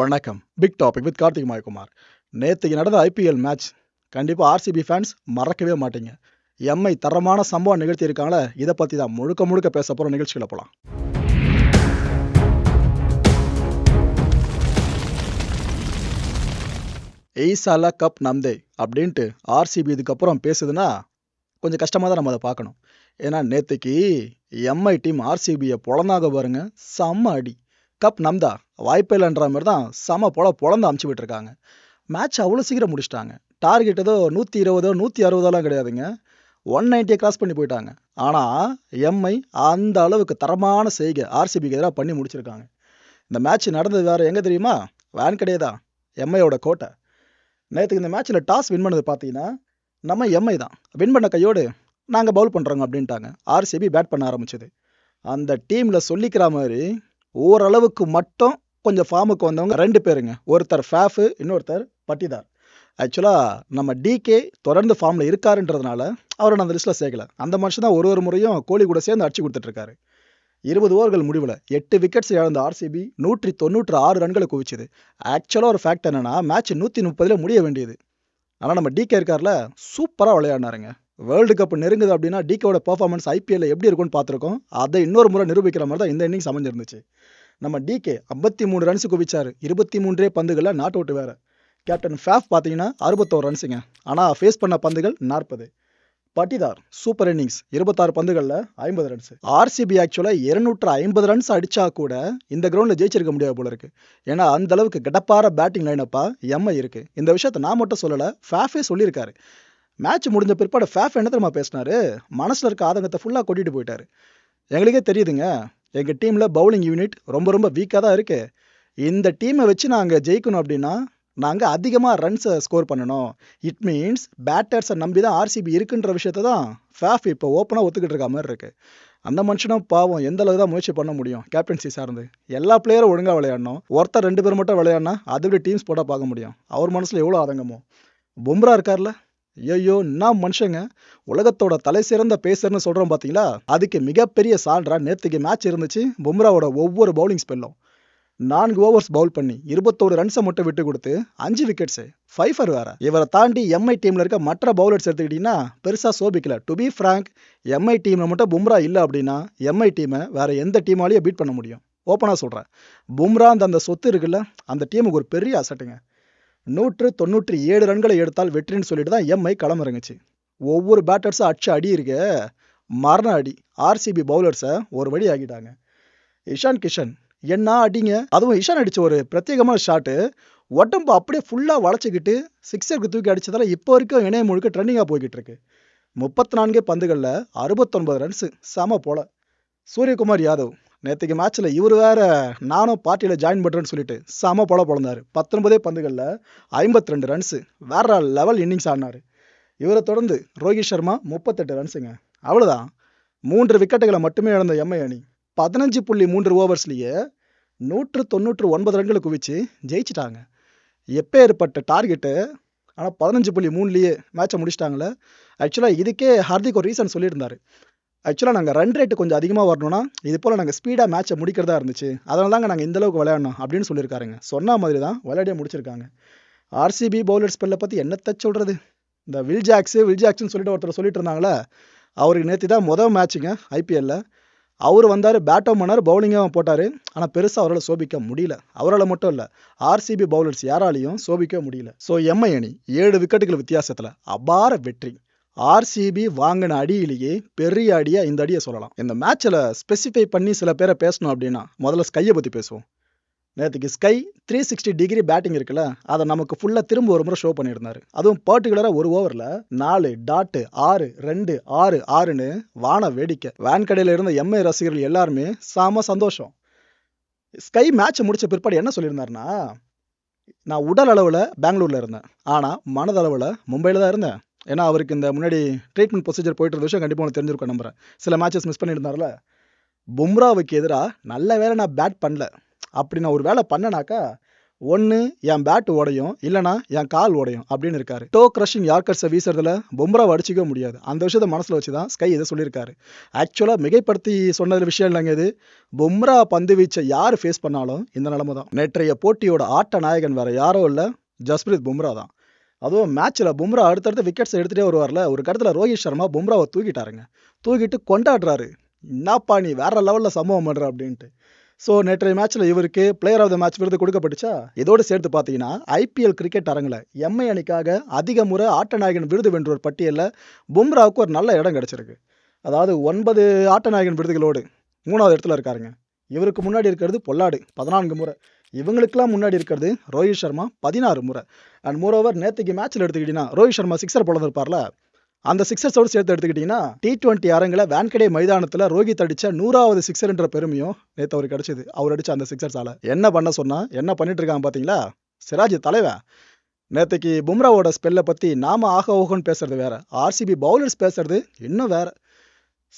வணக்கம். Big topic with Karthik Mayakumar. நேற்றுக்கு நடந்த ஐபிஎல் மேட்ச் கண்டிப்பாக ஆர்சிபி ஃபேன்ஸ் மறக்கவே மாட்டீங்க. எம்ஐ தரமான சம்பவம் நிகழ்த்தியிருக்காங்களே இதை பற்றி தான் முழுக்க முழுக்க பேச போகிற நிகழ்ச்சிகளை போகலாம் எய்சாலா கப் நம்தே அப்படின்ட்டு ஆர்சிபி இதுக்கப்புறம் பேசுதுன்னா கொஞ்சம் கஷ்டமாக தான் நம்ம அதை பார்க்கணும். ஏன்னா நேற்றுக்கு எம்ஐ டீம் ஆர்சிபியை பொழந்தாக பாருங்க செம்ம அடி. கப் நம்தா வாய்ப்பே இல்லைன்ற மாதிரி தான் செம போல பொழந்து அமுச்சு விட்டுருக்காங்க மேட்ச் அவ்வளோ சீக்கிரம் முடிச்சிட்டாங்க. டார்கெட் ஏதோ நூற்றி இருபதோ நூற்றி அறுபதோலாம் கிடையாதுங்க. ஒன் நைன்ட்டியை கிராஸ் பண்ணி போயிட்டாங்க. ஆனால் எம்ஐ அந்த அளவுக்கு தரமான செய்கை ஆர்சிபிக்கு எதிராக பண்ணி முடிச்சிருக்காங்க. இந்த மேட்ச் நடந்தது வேறு எங்கே தெரியுமா? வேன்கடே தான் எம்ஐயோட கோட்டை. நேற்றுக்கு இந்த மேட்ச்சில் டாஸ் வின் பண்ணது பார்த்தீங்கன்னா நம்ம எம்ஐ தான். வின் பண்ண கையோடு நாங்கள் பவுல் பண்ணுறோங்க அப்படின்ட்டாங்க. ஆர்சிபி பேட் பண்ண ஆரம்பிச்சது. அந்த டீமில் சொல்லிக்கிற மாதிரி ஓரளவுக்கு மட்டும் கொஞ்சம் ஃபார்முக்கு வந்தவங்க ரெண்டு பேருங்க. ஒருத்தர் ஃபேஃபு இன்னொருத்தர் பட்டிதார். ஆக்சுவலாக நம்ம டிகே தொடர்ந்து ஃபார்மில் இருக்காருன்றதுனால அவரை நான் அந்த லிஸ்ட்டில் சேர்க்கல. அந்த மனுஷன் தான் ஒரு ஒரு முறையும் கோலி கூட சேர்ந்து அடிச்சு கொடுத்துட்ருக்காரு. இருபது ஓவர்கள் முடிவில் எட்டு விக்கெட்ஸ் இழந்த ஆர்சிபி நூற்றி தொண்ணூற்று ஆறு ரன்களை குவிச்சுது. ஆக்சுவலாக ஒரு ஃபேக்ட் என்னென்னா மேட்ச் நூற்றி முப்பதில் முடிய வேண்டியது. ஆனால் நம்ம டிகே இருக்கார்ல சூப்பராக விளையாடினாருங்க. வேர்ல்டு கப் நெருங்குது அப்படின்னா டிகேவோட பர்ஃபார்மன்ஸ் ஐபிஎல்ல எப்படி இருக்கும்னு பார்த்துருக்கோம். அதை இன்னொரு முறை நிரூபிக்கிற மாதிரி தான் இந்த இன்னிங்ஸ் அமைஞ்சிருந்துச்சு. நம்ம டிகே ஐம்பத்தி மூணு ரன்ஸ் குவிச்சார். இருபத்தி மூன்றே பந்துகளில் நாட் அவுட் வேற. கேப்டன் ஃபேஃப் பார்த்தீங்கன்னா அறுபத்தோரு ரன்ஸுங்க ஆனால் ஃபேஸ் பண்ண பந்துகள் நாற்பது. பட்டிதார் சூப்பர் இன்னிங்ஸ் இருபத்தாறு பந்துகளில் ஐம்பது ரன்ஸ் ஆர்சிபி ஆக்சுவலாக இருநூற்று ஐம்பது ரன்ஸ் அடித்தா கூட இந்த கிரவுண்டில் ஜெயிச்சிருக்க முடியாது போல இருக்குது ஏன்னா அந்த அளவுக்கு கடப்பார பேட்டிங் லைனப்பா எம்ஐ இருக்குது இந்த விஷயத்த நான் மட்டும் சொல்லலை ஃபேஃபே சொல்லியிருக்காரு. மேட்ச் முடிஞ்ச பிற்பாடு ஃபேஃப் என்ன தெரியுமா பேசினாரு? மனசில் இருக்க ஆதங்கத்தை ஃபுல்லாக கொட்டிட்டு போயிட்டாரு. எங்களுக்கே தெரியுதுங்க. எங்கள் டீமில் பவுலிங் யூனிட் ரொம்ப ரொம்ப வீக்காக தான் இருக்குது இந்த டீமை வச்சு நாங்கள் ஜெயிக்கணும் அப்படின்னா நாங்கள் அதிகமாக ரன்ஸை ஸ்கோர் பண்ணணும். இட் மீன்ஸ் பேட்டர்ஸை நம்பி தான் ஆர்சிபி இருக்குன்ற விஷயத்த தான் ஃபேஃப் இப்போ ஓப்பனாக ஒத்துக்கிட்டு இருக்க மாதிரி இருக்குது அந்த மனுஷனும் பாவம் எந்த அளவு தான் முயற்சி பண்ண முடியும் கேப்டன்சி சார்ந்து. எல்லா பிளேயரும் ஒழுங்காக விளையாடணும். ஒருத்தர் ரெண்டு பேர் மட்டும் விளையாடினா அதை விட டீம்ஸ் போட்டால் பார்க்க முடியும். அவர் மனசில் எவ்வளோ ஆதங்கமோ. பும்ரா இருக்கார்ல? ஐயோ நான் மனுஷங்க? உலகத்தோட தலை சிறந்த பேசர்னு சொல்கிறோம் பார்த்தீங்களா அதுக்கு மிகப்பெரிய சான்றா நேற்றுக்கு மேட்ச் இருந்துச்சு. பும்ராவோட ஒவ்வொரு பவுலிங் ஸ்பெல்லும் நான்கு ஓவர்ஸ் பவுல் பண்ணி இருபத்தோரு ரன்ஸை மட்டும் விட்டு கொடுத்து அஞ்சு விக்கெட்ஸு ஃபைஃபர் வேற. இவரை தாண்டி எம்ஐ டீமில் இருக்க மற்ற பவுலர்ஸ் எடுத்துக்கிட்டிங்கன்னா பெருசாக சோபிக்கல. டு பி ஃப்ராங்க் எம்ஐ டீமில் மட்டும் பும்ரா இல்லை அப்படின்னா எம்ஐ டீமை வேற எந்த டீமாலேயும் பீட் பண்ண முடியும். ஓப்பனாக சொல்கிறேன் பும்ரா அந்த அந்த சொத்து இருக்குல்ல அந்த டீமுக்கு ஒரு பெரிய அசட்டுங்க நூற்று தொண்ணூற்றி ஏழு ரன்களை எடுத்தால் வெற்றின்னு சொல்லிட்டு தான் எம்ஐ களமிறங்குச்சு. ஒவ்வொரு பேட்டர்ஸும் அடிச்ச அடி இருக்க மரண அடி ஆர்சிபி பவுலர்ஸை ஒரு வழி ஆகிட்டாங்க. இஷான் கிஷன் என்ன அடிங்க? அதுவும் இஷான் அடித்த ஒரு பிரத்யேகமான ஷாட்டு உடம்பு அப்படியே ஃபுல்லாக வளைச்சிக்கிட்டு சிக்ஸருக்கு தூக்கி அடித்ததால் இப்போ வரைக்கும் இணையம் முழுக்க ட்ரெண்டிங்காக போய்கிட்டு இருக்கு. முப்பத்தி நான்கு பந்துகளில் அறுபத்தொன்பது ரன்ஸு செம போல. சூரியகுமார் யாதவ் நேற்றுக்கு மேட்ச்சில் இவர் வேற நானும் பார்ட்டியில் ஜாயின் பண்ணுறேன்னு சொல்லிட்டு செம போல பிறந்தார். பத்தொன்பதே பந்துகளில் ஐம்பத்தி ரெண்டு ரன்ஸு வேற லெவல் இன்னிங்ஸ் ஆடினார். இவரை தொடர்ந்து ரோஹித் சர்மா முப்பத்தெட்டு ரன்ஸுங்க அவ்வளோதான் மூன்று விக்கெட்டுகளை மட்டுமே இழந்த எம்ஐ அணி பதினஞ்சு புள்ளி மூன்று ஓவர்ஸ்லேயே நூற்று தொண்ணூற்று ஒன்பது ரன்களை குவிச்சு ஜெயிச்சிட்டாங்க. எப்பேற்பட்ட டார்கெட்டு ஆனால் பதினஞ்சு புள்ளி மூணுலேயே மேட்சை முடிச்சிட்டாங்களே ஆக்சுவலாக இதுக்கே ஹார்திக் ஒரு ரீசன் சொல்லியிருந்தாரு. ஆக்சுவலாக நாங்கள் ரன் ரேட்டு கொஞ்சம் அதிகமாக வரணும்னா இது போல் நாங்கள் ஸ்பீடாக மேட்ச்சை முடிக்கிறதா இருந்துச்சு. அதனால தாங்க நாங்கள் இந்தளவுக்கு விளையாடணும் அப்படின்னு சொல்லியிருக்காருங்க. சொன்ன மாதிரி தான் விளையாடியே முடிச்சிருக்காங்க ஆர்சிபி பவுலர் ஸ்பெல்லை பற்றி என்னத்த சொல்கிறது இந்த வில் ஜாக்ஸு வில் ஜாக்ஸ்னு சொல்லிட்டு ஒருத்தர் சொல்லிட்டு இருந்தாங்களே அவருக்கு நேற்று தான் மொதல் மேட்ச்சுங்க ஐபிஎல்லில் அவர் வந்தார் பேட்டும் பண்ணார் பவுலிங்காகவும் போட்டார். ஆனால் பெருசாக அவரால் சோபிக்க முடியல. அவரால் மட்டும் இல்லை ஆர்சிபி பவுலர்ஸ் யாராலையும் சோபிக்க முடியல. ஸோ எம்ஐ அணி ஏழு விக்கெட்டுகள் வித்தியாசத்தில் அபார வெற்றி. ஆர்சிபி வாங்கின அடியிலேயே பெரிய அடியாக இந்த அடியை சொல்லலாம். இந்த மேட்ச்சில் ஸ்பெசிஃபை பண்ணி சில பேரை பேசணும் அப்படின்னா முதல்ல ஸ்கையை பற்றி பேசுவோம். நேற்றுக்கு Sky three sixty degree batting இருக்குல்ல அதை நமக்கு ஃபுல்லாக திரும்ப ஒரு முறை ஷோ பண்ணியிருந்தார். அதுவும் பர்டிகுலராக ஒரு ஓவரில் நாலு டாட்டு ஆறு ரெண்டு ஆறு ஆறுன்னு வான வேடிக்கை. வேன் கடையில் இருந்த எம்ஐ ரசிகர்கள் எல்லாருமே சாம சந்தோஷம். ஸ்கை மேட்ச் முடிச்ச பிற்பாடு என்ன சொல்லியிருந்தாருன்னா நான் உடல் அளவில் பெங்களூரில் இருந்தேன். ஆனால் மனதளவில் மும்பையில் தான் இருந்தேன். ஏன்னா அவருக்கு இந்த முன்னாடி ட்ரீட்மெண்ட் ப்ரொசீஜர் போயிட்டு இருந்த விஷயம் கண்டிப்பாக உனக்கு தெரிஞ்சிருக்கும் நம்புறேன். சில மேட்சஸ் மிஸ் பண்ணியிருந்தார்ல? பும்ராவுக்கு எதிராக நல்ல வேலை நான் பேட் பண்ணல. அப்படி நான் ஒரு வேலை பண்ணனாக்கா ஒன்று என் பேட் உடையும் இல்லைனா என் கால் உடையும் அப்படின்னு இருக்காரு. டோ கிரஷிங் யார்கர்ஸை வீசுறதுல பும்ராவை அடிச்சிக்க முடியாது. அந்த விஷயத்த மனசில் வச்சு தான் ஸ்கை இதை சொல்லியிருக்காரு. ஆக்சுவலாக மிகைப்படுத்தி சொன்னது விஷயம் இல்லைங்க இது? பும்ரா பந்து வீச்சை யார் ஃபேஸ் பண்ணாலும் இந்த நிலமை தான் நேற்றைய போட்டியோட ஆட்ட நாயகன் வேற யாரோ இல்லை ஜஸ்பிரீத் பும்ரா தான். அதுவும் மேட்ச்சில் பும்ரா அடுத்தடுத்து விக்கெட்ஸ் எடுத்துகிட்டே வருவார்ல ஒரு கடத்தில் ரோஹித் சர்மா பும்ராவை தூக்கிட்டாருங்க. தூக்கிட்டு கொண்டாடுறாரு. என்னப்பா நீ வேற லெவலில் சம்பவம் பண்ணுற அப்படின்ட்டு. ஸோ நேற்றைய மேட்ச்சில் இவருக்கு பிளேயர் ஆஃப் த மேட்ச் விருது கொடுக்கப்பட்டுச்சா? இதோடு சேர்த்து பார்த்தீங்கன்னா ஐபிஎல் கிரிக்கெட் அரங்கில் எம்ஐ அணிக்காக அதிக முறை ஆட்ட நாயகன் விருது வென்றோர் பட்டியலில் பும்ராவுக்கு ஒரு நல்ல இடம் கிடச்சிருக்கு. அதாவது ஒன்பது ஆட்ட நாயகன் விருதுகளோடு மூணாவது இடத்துல இருக்காருங்க. இவருக்கு முன்னாடி இருக்கிறது பொல்லாடு பதினான்கு முறை. இவங்களுக்கெல்லாம் முன்னாடி இருக்கிறது ரோஹித் சர்மா பதினாறு முறை. அண்ட் மோரோவர் நேற்றுக்கு மேட்ச்சில் எடுத்துக்கிட்டிங்கன்னா ரோஹித் சர்மா சிக்ஸர் பிறந்திருப்பார்ல அந்த சிக்ஸர்ஸோடு சேர்த்து எடுத்துக்கிட்டிங்கன்னா டி டுவெண்ட்டி அரங்கில் வேன்கடே மைதானத்தில் ரோஹித் அடித்த நூறாவது சிக்ஸர்ன்ற பெருமையும் நேற்று அவருக்கு கிடச்சிது. அவர் அடித்த அந்த சிக்ஸர்ஸால் என்ன பண்ண சொன்னால் என்ன பண்ணிட்டு இருக்காங்க பார்த்தீங்களா சிராஜ் தலைவன். நேற்றுக்கு பும்ராவோட ஸ்பெல்லை பற்றி நாம ஆக ஓகோன்னு பேசுறது வேற. ஆர்சிபி பவுலர்ஸ் பேசுறது இன்னும் வேற.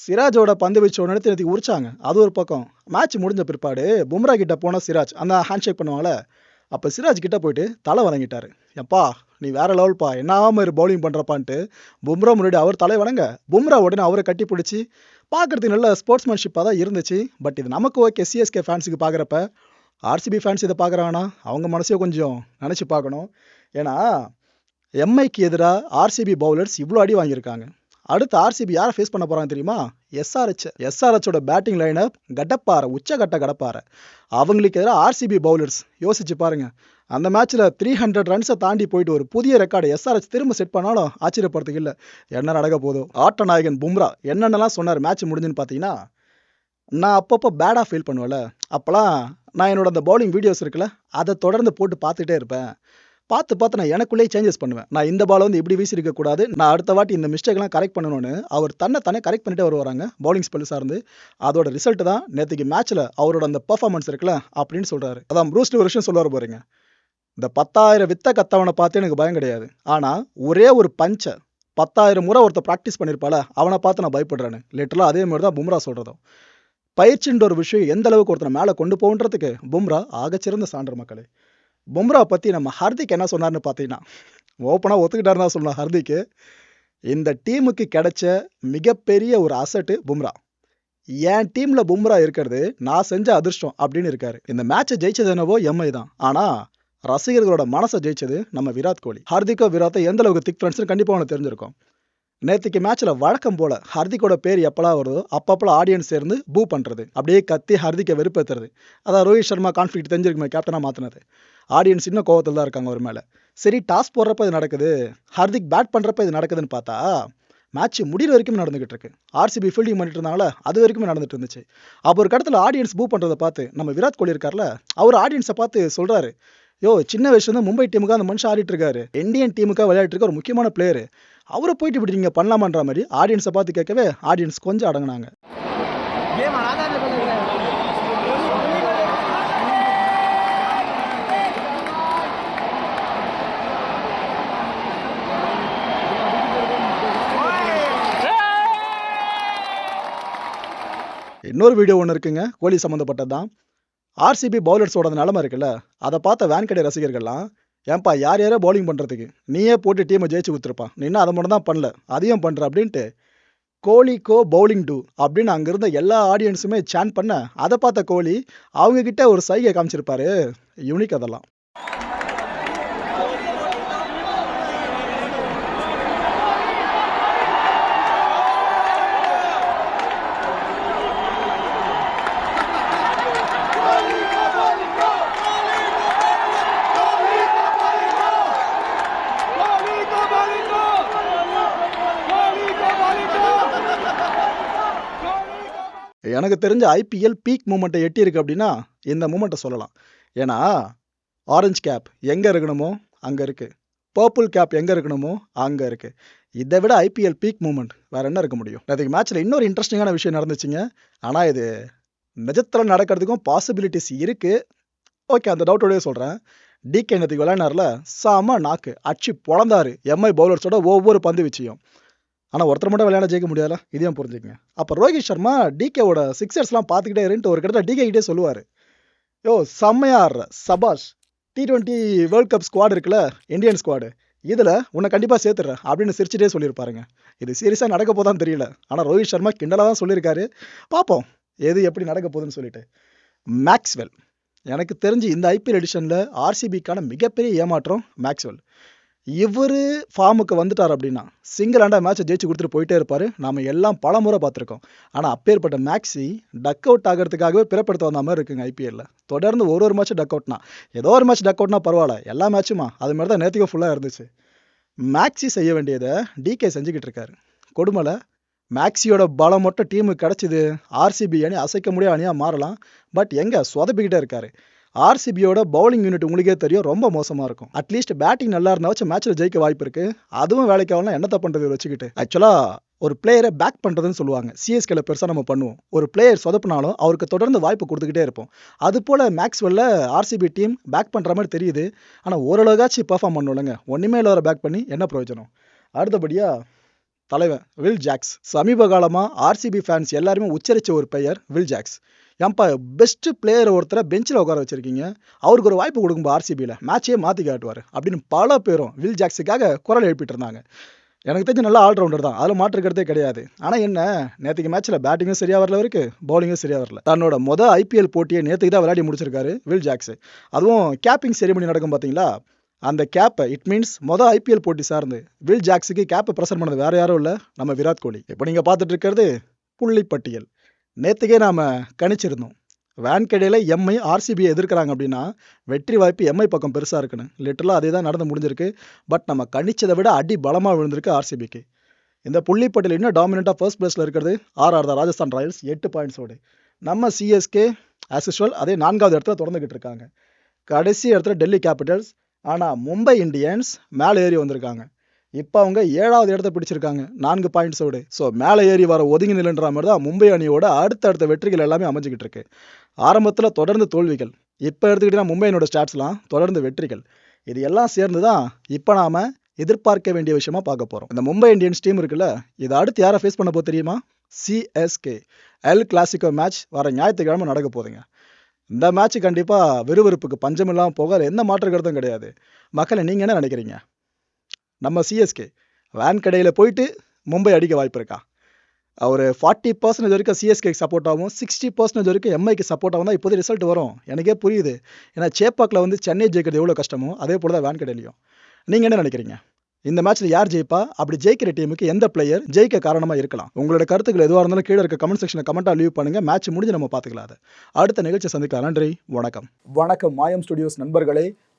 சிராஜோட பந்து வச்சு ஒன்று நிறுத்தி உரிச்சாங்க. அது ஒரு பக்கம். மேட்ச் முடிஞ்ச பிற்பாடு பும்ரா கிட்ட போன சிராஜ். அந்த ஹேண்ட் ஷேக் பண்ணுவாங்கல்ல? அப்போ சிராஜ் கிட்ட போயிட்டு தலை வணங்கிட்டாரு. எப்பா நீ வேற லெவல்ப்பா என்ன மாதிரி பவுலிங் பண்ணுறப்பான்ட்டு பும்ரா முன்னாடி அவர் தலை வணங்க. பும்ரா உடனே அவரை கட்டி பிடிச்சி பார்க்கறதுக்கு நல்ல ஸ்போர்ட்ஸ்மேன்ஷிப்பாக தான் இருந்துச்சு. பட் இது நமக்கு ஓகே சிஎஸ்கே ஃபேன்ஸுக்கு பார்க்குறப்ப ஆர்சிபி ஃபேன்ஸ் இதை பார்க்குறாங்கன்னா அவங்க மனசையும் கொஞ்சம் நினச்சி பார்க்கணும். ஏன்னா எம்ஐக்கு எதிராக ஆர்சிபி பவுலர்ஸ் இவ்வளோ அடி வாங்கியிருக்காங்க. அடுத்து ஆர்சிபி யாரை ஃபேஸ் பண்ண போகிறாங்க தெரியுமா? எஸ்ஆர்ஹெச் எஸ்ஆர்ஹெச்சோட பேட்டிங் லைனப் கடப்பாறை உச்சகட்ட கடப்பாறை. அவங்களுக்கு எதிராக ஆர்சிபி பவுலர்ஸ் யோசிச்சு பாருங்க. அந்த மேட்ச்சில் த்ரீ ஹண்ட்ரட் ரன்ஸை தாண்டி போயிட்டு ஒரு புதிய ரெக்கார்டு எஸ்ஆர்ஹெச் திரும்ப செட் பண்ணாலும் ஆச்சரியப்படுறதுக்கு இல்லை. என்ன நடக்க போதும் ஆட்ட நாயகன் பும்ரா என்னென்னலாம் சொன்னார் மேட்ச் முடிஞ்சுன்னு பார்த்தீங்கன்னா நான் அப்பப்போ பேடாக ஃபீல் பண்ணுவேன்ல. அப்போலாம் நான் என்னோட அந்த பவுலிங் வீடியோஸ் இருக்குல்ல அதை தொடர்ந்து போட்டு பார்த்துட்டே இருப்பேன். பார்த்து பார்த்து நான் எனக்குள்ளேயே சேஞ்சஸ் பண்ணுவேன். நான் இந்த பால் வந்து இப்படி வீசிருக்க கூடாது நான் அடுத்த வாட்டி இந்த மிஸ்டேக்லாம் கரெக்ட் பண்ணணும்னு அவர் தன்னை தானே கரெக்ட் பண்ணிட்டு வருவாங்க பவுலிங் ஸ்பெல் சார்ந்து. அதோட ரிசல்ட் தான் நேற்றுக்கு மேட்ச்சில் அவரோட அந்த பர்ஃபார்மன்ஸ் இருக்குல்ல அப்படின்னு சொல்கிறாரு அதான் ப்ரூஸ்லி ஒரு விஷயம் சொல்லுவார் பாருங்க. இந்த பத்தாயிரம் வித்த கத்தவனை பார்த்து எனக்கு பயம் கிடையாது. ஆனால் ஒரே ஒரு பஞ்சை பத்தாயிரம் முறை ஒருத்தர் ப்ராக்டிஸ் பண்ணியிருப்பால அவனை பார்த்து நான் பயப்படுறேன்னு. லிட்டரலாக அதே மாதிரி தான் பும்ரா சொல்கிறதும் பயிற்சின்ற ஒரு விஷயம் எந்த அளவுக்கு ஒருத்தனை மேலே கொண்டு போகுன்றதுக்கு பும்ரா ஆகச்சிறந்த சான்று மக்களே. பும்ரா பற்றி நம்ம ஹர்திக் என்ன சொன்னார்னு பார்த்தீங்கன்னா ஓப்பனாக ஒத்துக்கிட்டாருன்னு தான் சொன்னார் ஹர்திக்கு. இந்த டீமுக்கு கிடைச்ச மிகப்பெரிய ஒரு அசட்டு பும்ரா. என் டீமில் பும்ரா இருக்கிறது நான் செஞ்ச அதிர்ஷ்டம் அப்படின்னு இருக்காரு. இந்த மேட்சை ஜெயிச்சது என்னவோ எம்ஐ தான். ஆனால் ரசிகர்களோட மனசை ஜெயிச்சது நம்ம விராட் கோலி. ஹர்திக்கோ விராத்தோ எந்த அளவுக்கு திக் ஃப்ரெண்ட்ஸ்னு கண்டிப்பாக அவனுக்கு தெரிஞ்சிருக்கும். நேற்றுக்கு மேட்ச்சில் வழக்கம் போல ஹர்திக்கோட பேர் எப்பலாம் வருதோ அப்பப்போ ஆடியன்ஸ் சேர்ந்து பூ பண்ணுறது அப்படியே கத்தி ஹர்திக்கை வெறுப்பேற்றுறது அதான் ரோஹித் சர்மா கான்ஃபிளிக் தெரிஞ்சிருக்குமே கேப்டனாக மாற்றினது ஆடியன்ஸ் இன்னும் கோவத்தில் தான் இருக்காங்க ஒரு மேலே. சரி டாஸ் போடுறப்ப இது நடக்குது. ஹார்திக் பேட் பண்ணுறப்ப இது நடக்குதுன்னு பார்த்தா மேட்ச் முடிகிற வரைக்கும் நடந்துகிட்டு இருக்கு. ஆர்சிபி ஃபீல்டிங் பண்ணிட்டு இருந்தாங்களா அது வரைக்கும் நடந்துட்டு இருந்துச்சு. அப்போ ஒரு கடத்தில் ஆடியன்ஸ் பூ பண்ணுறதை பார்த்து நம்ம விராட் கோலி இருக்கார்ல அவர் ஆடியன்ஸை பார்த்து சொல்கிறாரு யோ சின்ன வயசுல இருந்து மும்பை டீமுக்கு அந்த மனுஷன் ஆடிட்டு இருக்காரு. இந்தியன் டீமுக்காக விளையாட்டு இருக்க ஒரு முக்கியமான பிளேயர் அவரை போயிட்டு இப்படி நீங்கள் பண்ணலாமான்ற மாதிரி ஆடியன்ஸை பார்த்து கேட்கவே ஆடியன்ஸ் கொஞ்சம் அடங்கினாங்க. இன்னொரு வீடியோ ஒன்று இருக்குங்க. கோலி சம்மந்தப்பட்டது தான் ஆர்சிபி பவுலர்ஸோட நிலமை இருக்குல்ல. அதை பார்த்த வேன்கடை ரசிகர்கள்லாம் ஏன்பா யார் யாரோ பவுலிங் பண்ணுறதுக்கு நீயே போட்டு டீமை ஜெயிச்சு கொடுத்துருப்பான் நீ இன்னும் அதை மட்டும் தான் பண்ணல அதையும் பண்ணுற அப்படின்ட்டு கோலிக்கோ பவுலிங் டூ அப்படின்னு அங்கே இருந்த எல்லா ஆடியன்ஸுமே சேன் பண்ண அதை பார்த்த கோலி அவங்கக்கிட்ட ஒரு சைகை காமிச்சிருப்பாரு. யூனிக் அதெல்லாம். எனக்கு தெரிஞ்ச ஐபிஎல் பீக் மூமெண்ட்டை எட்டியிருக்கு அப்படின்னா இந்த மூமெண்ட்டை சொல்லலாம். ஏன்னா ஆரஞ்சு கேப் எங்கே இருக்கணுமோ அங்கே இருக்குது பர்பிள் கேப் எங்கே இருக்கணுமோ அங்கே இருக்குது இதை விட ஐபிஎல் பீக் மூமெண்ட் வேற என்ன இருக்க முடியும்? அதுக்கு மேட்ச்சில் இன்னொரு இன்ட்ரெஸ்டிங்கான விஷயம் நடந்துச்சுங்க. ஆனால் இது நிஜத்தில் நடக்கிறதுக்கும் பாசிபிலிட்டிஸ் இருக்குது ஓகே அந்த டவுட்டோடய சொல்கிறேன் டிகே நேற்றுக்கு விளையாடினார்ல செம நாக்கு அச்சு பொழந்தாரு எம்ஐ பவுலர்ஸோட ஒவ்வொரு பந்து விஷயம் ஆனால் ஒருத்தர் மட்டும் விளையாட ஜெயிக்க முடியாதுல? இதையும் புரிஞ்சுக்கங்க. அப்போ ரோஹித் சர்மா டிகேவோட சிக்ஸர்ஸ்லாம் பார்த்துக்கிட்டே இருந்துட்டு ஒரு கிட்டத்தட்ட டிகே கிட்டே சொல்லுவார். யோ செம்மையா சபாஷ் T twenty world cup squad இருக்குல்ல? இந்தியன் ஸ்குவாடு இதில் உன்னை கண்டிப்பாக சேர்த்துறேன் அப்படின்னு சிரிச்சிட்டே சொல்லியிருப்பாருங்க. இது சீரியஸாக நடக்க போதான்னு தெரியல. ஆனால் ரோஹித் சர்மா கிண்டலாக தான் சொல்லியிருக்காரு. பார்ப்போம் எது எப்படி நடக்க போகுதுன்னு சொல்லிட்டு. மேக்ஸ்வெல் எனக்கு தெரிஞ்சு இந்த ஐபிஎல் எடிஷனில் ஆர்சிபிக்கான மிகப்பெரிய ஏமாற்றம் மேக்ஸ்வெல் இவர் ஃபார்முக்கு வந்துட்டார் அப்படின்னா சிங்கிள் ஹேண்டாக மேட்சை ஜெயிச்சு கொடுத்துட்டு போயிட்டே இருப்பார். நாம் எல்லாம் பல முறை பார்த்துருக்கோம். ஆனால் அப்பேற்பட்ட மேக்ஸி டக் அவுட் ஆகிறதுக்காகவே பிறப்படுத்த வந்த மாதிரி இருக்குங்க ஐபிஎல்ல தொடர்ந்து ஒரு ஒரு மேட்ச் டக் அவுட்னா ஏதோ ஒரு மேட்ச் டக் அவுட்னா பரவாயில்ல எல்லா மேட்சுமா அது மாதிரி தான் நேற்றுக்கு ஃபுல்லாக இருந்துச்சு. மேக்ஸி செய்ய வேண்டியதை டிகே செஞ்சுக்கிட்டு இருக்காரு. கொடுமலை மேக்ஸியோட பலம் மட்டும் டீமுக்கு கிடச்சிது. ஆர்சிபி அணி அசைக்க முடியாத அணியாக மாறலாம். பட் எங்கே சொதப்பிக்கிட்டே இருக்காரு. ஆர்சிபியோட பவுலிங் யூனிட் உங்களுக்கே தெரியும் ரொம்ப மோசமாக இருக்கும். அட்லீஸ்ட் பேட்டிங் நல்லா இருந்தா வச்சு மேட்ச்சில் ஜெயிக்க வாய்ப்பு இருக்கு. அதுவும் வேலைக்கு ஆகலாம் என்னத்த பண்ணுறது வச்சுக்கிட்டு? ஆக்சுவலாக ஒரு பிளேயரை பேக் பண்ணுறதுன்னு சொல்லுவாங்க. சிஎஸ்கேல பெருசாக நம்ம பண்ணுவோம். ஒரு பிளேயர் சொதப்பினாலும் அவருக்கு தொடர்ந்து வாய்ப்பு கொடுத்துக்கிட்டே இருப்போம். அது போல் மேக்ஸ்வெல்ல ஆர்சிபி டீம் பேக் பண்ணுற மாதிரி தெரியுது. ஆனால் ஓரளவுக்காச்சும் பெர்ஃபார்ம் பண்ணணும்லங்க ஒன்றுமே இல்லாத பேக் பண்ணி என்ன பிரயோஜனம்? அடுத்தபடியாக தலைவன் வில் ஜாக்ஸ் சமீப காலமாக ஆர்சிபி ஃபேன்ஸ் எல்லாருமே உச்சரித்த ஒரு பெயர் வில் ஜாக்ஸ் ஏன்பா பெஸ்ட் பிளேயர் ஒருத்தரை பெஞ்சில் உட்கார வச்சிருக்கீங்க. அவருக்கு ஒரு வாய்ப்பு கொடுக்கும்போது ஆர்சிபியில் மேட்சே மாற்றி காட்டுவார். அப்படின்னு பல பேரும் வில் ஜாக்ஸுக்காக குரல் எழுப்பிட்டு இருந்தாங்க எனக்கு தெரிஞ்ச நல்ல ஆல்ரவுண்டர் தான். அதில் மாற்றுக்கிறதே கிடையாது. ஆனால் என்ன? நேற்றுக்கு மேட்ச்சில் பேட்டிங்கும் சரியாக வரல இருக்கு பவுலிங்கும் சரியாக வரல. தன்னோட மொதல் ஐபிஎல் போட்டியை நேற்றுக்கு தான் விளையாடி முடிச்சிருக்காரு வில் ஜாக்ஸ் அதுவும் கேப்பிங் செரிமனி நடக்கும் பார்த்தீங்களா அந்த கேப்பை இட் மீன்ஸ் மொதல் ஐபிஎல் போட்டி சார்ந்து வில் ஜாக்ஸுக்கு கேப்பை ப்ரெசென்ட் பண்ணது வேற யாரும் இல்லை நம்ம விராட் கோலி. இப்போ நீங்கள் பார்த்துட்டு இருக்கிறது புள்ளி பட்டியல் நேற்றுக்கே நாம் கணிச்சிருந்தோம். வேன்கடையில் எம்ஐ ஆர்சிபியை எதிர்க்கிறாங்க அப்படின்னா வெற்றி வாய்ப்பு எம்ஐ பக்கம் பெருசாக இருக்குன்னு. லிட்டரலாக அதே தான் நடந்து முடிஞ்சிருக்கு. பட் நம்ம கணிச்சதை விட அடி பலமாக விழுந்திருக்கு ஆர்சிபிக்கு இந்த புள்ளிப்பட்டியல் இன்னும் டாமினண்ட்டாக ஃபர்ஸ்ட் பிளேஸில் இருக்கிறது ஆர்ஆர் தான். ராஜஸ்தான் ராயல்ஸ் எட்டு பாயிண்ட்ஸோடு நம்ம சிஎஸ்கே ஆஸ் யூஸ்வல் அதே நான்காவது இடத்துல தொடர்ந்துக்கிட்டு இருக்காங்க. கடைசி இடத்துல டெல்லி கேபிட்டல்ஸ் ஆனால் மும்பை இந்தியன்ஸ் மேலே ஏறி வந்திருக்காங்க. இப்போ அவங்க ஏழாவது இடத்த பிடிச்சிருக்காங்க. நான்கு பாயிண்ட்ஸோடு ஸோ மேலே ஏறி வர ஒதுங்கி நிலன்ற மாதிரி தான் மும்பை அணியோட அடுத்தடுத்த வெற்றிகள் எல்லாமே அமைஞ்சிக்கிட்டு இருக்கு. ஆரம்பத்தில் தொடர்ந்து தோல்விகள். இப்போ எடுத்துக்கிட்டிங்கன்னா மும்பையினோட ஸ்டாட்ஸ்லாம் தொடர்ந்து வெற்றிகள். இது எல்லாம் சேர்ந்து தான் இப்போ நாம் எதிர்பார்க்க வேண்டிய விஷயமா பார்க்க போகிறோம் இந்த மும்பை இந்தியன்ஸ் டீம் இருக்குல்ல இதை அடுத்து யாரை ஃபேஸ் பண்ண போக தெரியுமா? சிஎஸ்கே எல் கிளாசிக்கோ மேட்ச் வர ஞாயிற்றுக்கிழமை நடக்க போதுங்க இந்த மேட்ச் கண்டிப்பாக விறுவிறுப்புக்கு பஞ்சம் இல்லாமல் போக எந்த மாற்று கருத்தும் கிடையாது. மக்களை நீங்கள் என்ன நினைக்கிறீங்க? நம்ம சிஎஸ்கே வேன் கடையில் போயிட்டு மும்பை அடிக்க வாய்ப்பு இருக்கா? அவர் ஃபார்ட்டி பர்சன்டேஜ் வரைக்கும் சிஎஸ்கேக்கு சப்போர்ட் ஆகும் சிக்ஸ்டி பர்சன்டேஜ் வரைக்கும் எம்ஐக்கு சப்போர்ட் ஆகும் தான் இப்போதே ரிசல்ட் வரும். எனக்கே புரியுது. ஏன்னா சேப்பாக்கில் வந்து சென்னை ஜெயிக்கிறது எவ்வளோ கஷ்டமோ அதே போல் தான் வேன் கடையிலையும். நீங்கள் என்ன நினைக்கிறீங்க? இந்த மேட்ச்சில் யார் ஜெயிப்பா? அப்படி ஜெயிக்கிற டீமுக்கு எந்த பிளேயர் ஜெயிக்க காரணமாக இருக்கலாம்? உங்களோட கருத்துக்கள் எதுவாக இருந்தாலும் கீழே இருக்க கமெண்ட் செக்ஷனில் கமெண்ட்டாக லீவ் பண்ணுங்க. மேட்ச் முடிஞ்சு நம்ம பார்த்துக்கலாம் அடுத்த நிகழ்ச்சி சந்திக்கலாம். நன்றி. வணக்கம். வணக்கம். மாயம் ஸ்டுடியோஸ் நண்பர்களே